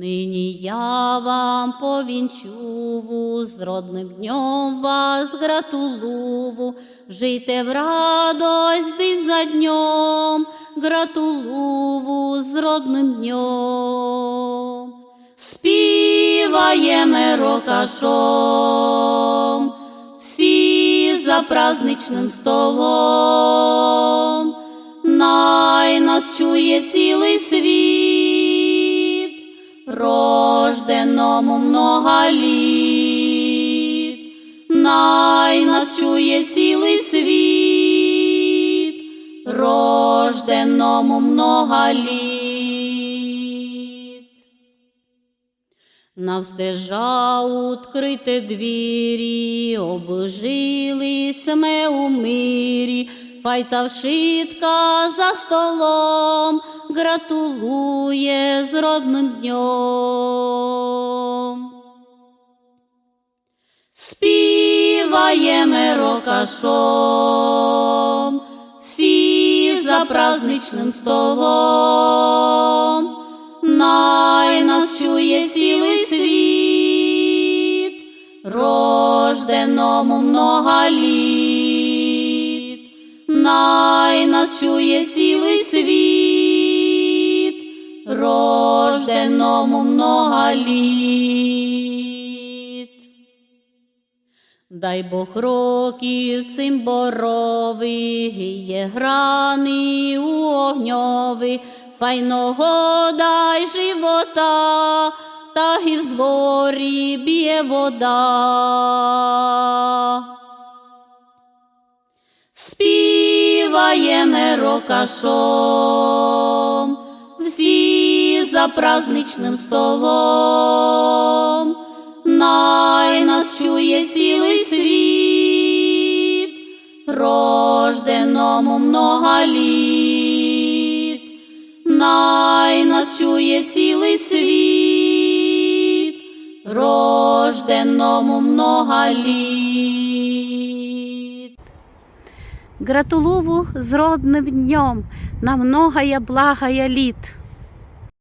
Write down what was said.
Нині я вам повінчуву, з родним днем вас гратулуву, жийте в радость день за днем, гратулуву з родним днем. Співаємо рокашом, всі за праздничним столом, най нас чує цілий світ, рожденому много літ, най нас чує цілий світ, рожденому много літ. Навстежа открите двері, обжились ми у мирі, файта вшитка за столом, гратулує з родним днем. Співаємо рокашом, всі за праздничним столом, най нас чує цілий світ, рожденому много літ, най нас чує цілий рожденому много літ. Дай Бог років цим боровий, є грани у огньовий, файного дай живота, та і в зворі б'є вода. Співаємо рокашом, всі за праздничним столом, най нас чує цілий світ, рожденому много літ, най нас чує цілий світ, рожденому много літ. Гратулову з родним днем, на многое благая літ.